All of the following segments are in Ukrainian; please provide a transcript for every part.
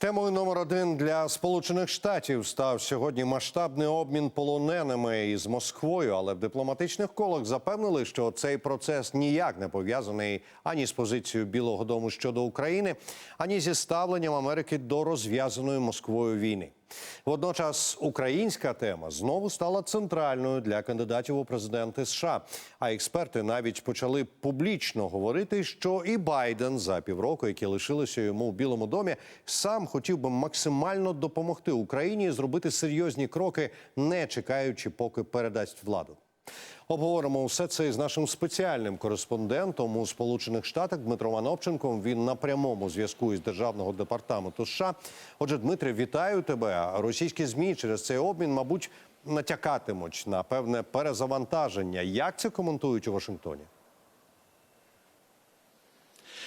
Темою номер один для Сполучених Штатів став сьогодні масштабний обмін полоненими із Москвою, але в дипломатичних колах запевнили, що цей процес ніяк не пов'язаний ані з позицією Білого Дому щодо України, ані зі ставленням Америки до розв'язаної Москвою війни. Водночас українська тема знову стала центральною для кандидатів у президенти США. А експерти навіть почали публічно говорити, що і Байден за півроку, які лишилися йому в Білому домі, сам хотів би максимально допомогти Україні зробити серйозні кроки, не чекаючи, поки передасть владу. Обговоримо все це із нашим спеціальним кореспондентом у Сполучених Штатах Дмитром Анопченком. Він на прямому зв'язку із державного департаменту США. Отже, Дмитре, вітаю тебе. Російські змі через цей обмін, мабуть, натякатимуть на певне перезавантаження. Як це коментують у Вашингтоні?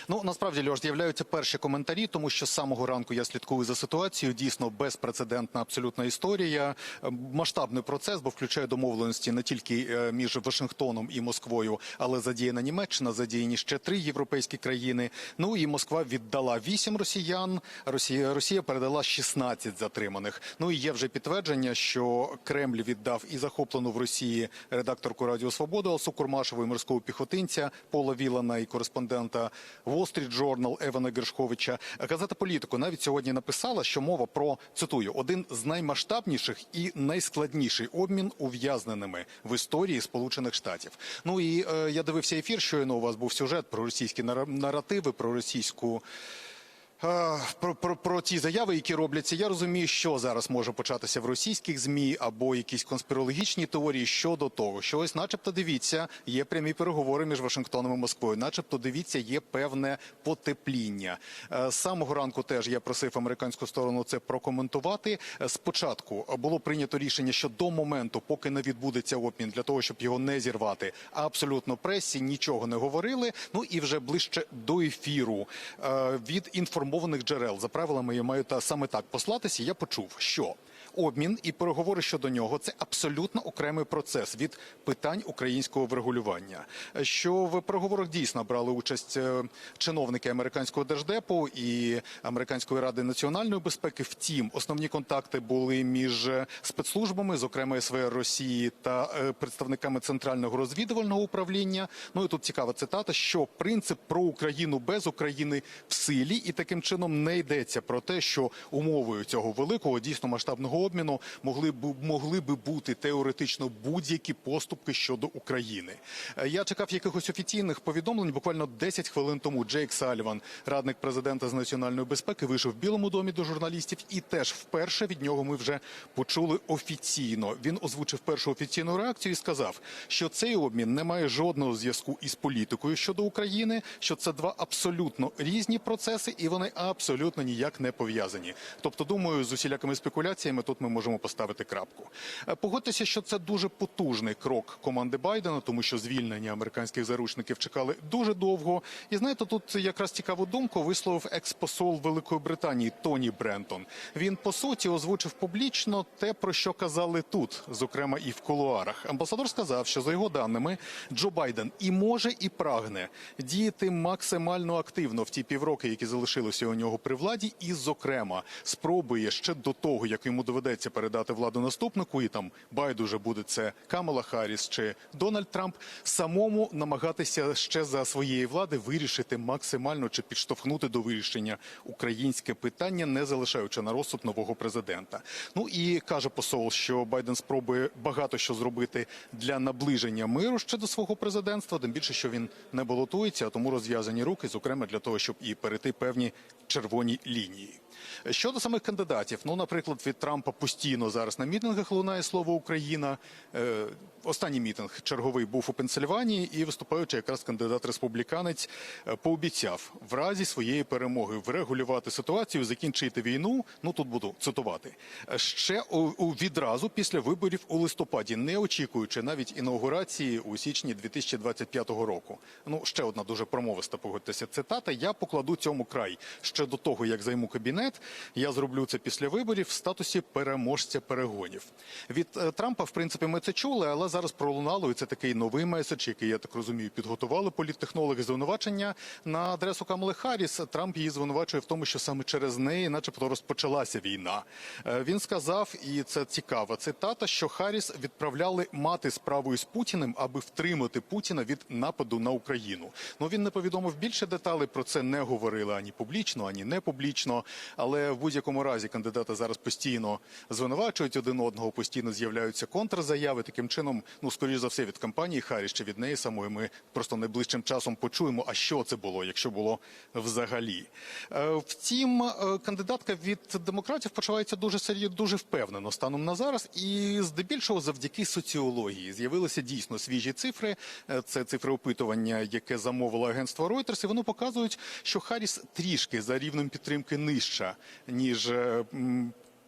Ну насправді Льош, з'являються перші коментарі, тому що з самого ранку я слідкую за ситуацією. Дійсно безпрецедентна абсолютна історія. Е, Масштабний процес, бо включає домовленості не тільки е, між Вашингтоном і Москвою, але задіяна Німеччина, задіяні ще три європейські країни. Ну і Москва віддала вісім росіян. Росія Росія передала 16 затриманих. Ну і є вже підтвердження, що Кремль віддав і захоплену в Росії редакторку Радіо Свобода Алсу Курмашеву і морського піхотинця Пола Вілана і кореспондента Wall Street Journal Евана Гершковича. Газета політику навіть сьогодні написала, що мова про цитую один з наймасштабніших і найскладніший обмін ув'язненими в історії Сполучених Штатів. Ну і е, я дивився ефір. Щойно у вас був сюжет про російські нара- наративи, про російську. Про, про, про ті заяви, які робляться, я розумію, що зараз може початися в російських змі або якісь конспірологічні теорії щодо того, що ось, начебто, дивіться, є прямі переговори між Вашингтоном і Москвою. Начебто, дивіться, є певне потепління. Е, З самого ранку теж я просив американську сторону це прокоментувати. Е, Спочатку було прийнято рішення, що до моменту, поки не відбудеться обмін, для того, щоб його не зірвати, абсолютно пресі нічого не говорили. Ну і вже ближче до ефіру е, від інформованих джерел за правилами я маю саме так послатися. Я почув, що обмін і переговори щодо нього це абсолютно окремий процес від питань українського врегулювання. Що в переговорах дійсно брали участь е, чиновники американського держдепу і американської ради національної безпеки. Втім, основні контакти були між е, спецслужбами, зокрема СВР Росії та е, представниками центрального розвідувального управління. Ну і тут цікава цитата, що принцип про Україну без України в силі, і таким чином не йдеться про те, що умовою цього великого дійсно масштабного обміну могли б могли би бути теоретично будь-які поступки щодо України. Е, Я чекав якихось офіційних повідомлень. Буквально 10 хвилин тому Джейк Саліван, радник президента з національної безпеки, вийшов в Білому домі до журналістів, і теж вперше від нього ми вже почули офіційно. Він озвучив першу офіційну реакцію і сказав, що цей обмін не має жодного зв'язку із політикою щодо України, що це два абсолютно різні процеси, і вони абсолютно ніяк не пов'язані. Тобто, думаю, з усілякими спекуляціями тут ми можемо поставити крапку. Е, Погодьтеся, що це дуже потужний крок команди Байдена, тому що звільнення американських заручників чекали дуже довго. І знаєте, тут якраз цікаву думку висловив експосол Великої Британії Тоні Брентон. Він по суті озвучив публічно те, про що казали тут, зокрема і в кулуарах. Амбасадор сказав, що за його даними Джо Байден і може, і прагне діяти максимально активно в ті півроки, які залишилися у нього при владі, і, зокрема, спробує ще до того, як йому доведеться передати владу наступнику, і там байдуже буде це Камала Харріс чи Дональд Трамп, самому намагатися ще за своєї влади вирішити максимально чи підштовхнути до вирішення українське питання, не залишаючи на розсуд нового президента. Ну і каже посол, що Байден спробує багато що зробити для наближення миру ще до свого президентства, тим більше, що він не балотується, а тому розв'язані руки, зокрема для того, щоб і перейти певні червоні лінії. Щодо самих кандидатів, ну, наприклад, від Трампа постійно зараз на мітингах лунає слово Україна. Останній мітинг черговий був у Пенсильванії, і виступаючи якраз кандидат республіканець е, пообіцяв в разі своєї перемоги врегулювати ситуацію, закінчити війну. Ну тут буду цитувати е, ще відразу після виборів у листопаді, не очікуючи навіть інаугурації у січні 2025 року. Ну ще одна дуже промовиста погодьтеся цитата. Я покладу цьому край ще до того, як займу кабінет. Я зроблю це після виборів в статусі переможця перегонів. Від е, Трампа, в принципі, ми це чули, але зараз пролунало і це такий новий меседж, який я так розумію, підготували політтехнологи звинувачення на адресу Камали Харріс. Трамп її звинувачує в тому, що саме через неї, начебто, розпочалася війна. Е, Він сказав, і це цікава цитата, що Харріс відправляли мати справу із Путіним, аби втримати Путіна від нападу на Україну. Ну він не повідомив більше деталей. Про це не говорили ані публічно, ані не публічно. Але в будь-якому разі кандидати зараз постійно звинувачують один одного, постійно з'являються контрзаяви. Таким чином, ну скоріш за все, від кампанії Харріс чи від неї самої ми просто найближчим часом почуємо, а що це було, якщо було взагалі. Е, Втім, е, кандидатка від демократів почувається дуже серйозно, дуже впевнено станом на зараз, і здебільшого завдяки соціології з'явилися дійсно свіжі цифри. Е, Це цифри опитування, яке замовило агентство Reuters, і воно показують, що Харріс трішки за рівнем підтримки нижча ніж.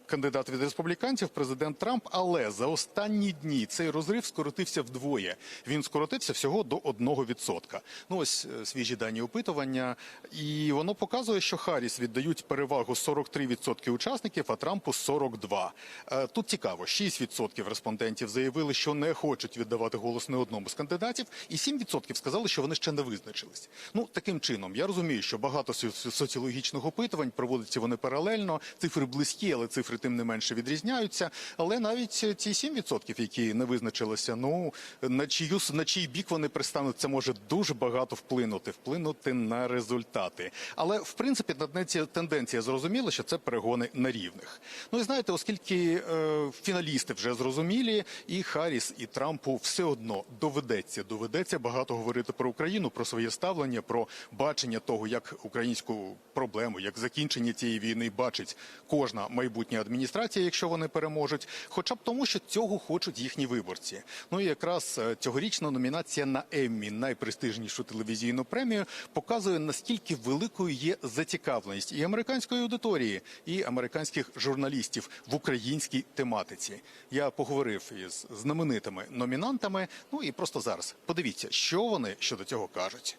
Кандидат від республіканців, президент Трамп, але за останні дні цей розрив скоротився вдвоє. Він скоротився всього до 1%. Ну ось е, свіжі дані опитування, і воно показує, що Харріс віддають перевагу 43% учасників, а Трампу 42%. Е, Тут цікаво, 6% респондентів заявили, що не хочуть віддавати голос не одному з кандидатів, і 7% сказали, що вони ще не визначились. Ну таким чином, я розумію, що багато соціологічних опитувань проводяться вони паралельно. Цифри близькі, але цифри тим не менше відрізняються. Але навіть ці 7%, які не визначилися, ну на чию на чий бік вони пристануть, це може дуже багато вплинути, вплинути на результати. Але в принципі тенденція зрозуміла, що це перегони на рівних. Ну і знаєте, оскільки е, фіналісти вже зрозумілі, і Харріс, і Трампу все одно доведеться доведеться багато говорити про Україну, про своє ставлення, про бачення того, як українську проблему, як закінчення цієї війни бачить кожна майбутня адміністрація, якщо вони переможуть, хоча б тому, що цього хочуть їхні виборці. Ну і якраз е, цьогорічна номінація на Еммі, найпрестижнішу телевізійну премію, показує наскільки великою є зацікавленість і американської аудиторії, і американських журналістів в українській тематиці. Я поговорив із знаменитими номінантами. Ну і просто зараз подивіться, що вони щодо цього кажуть.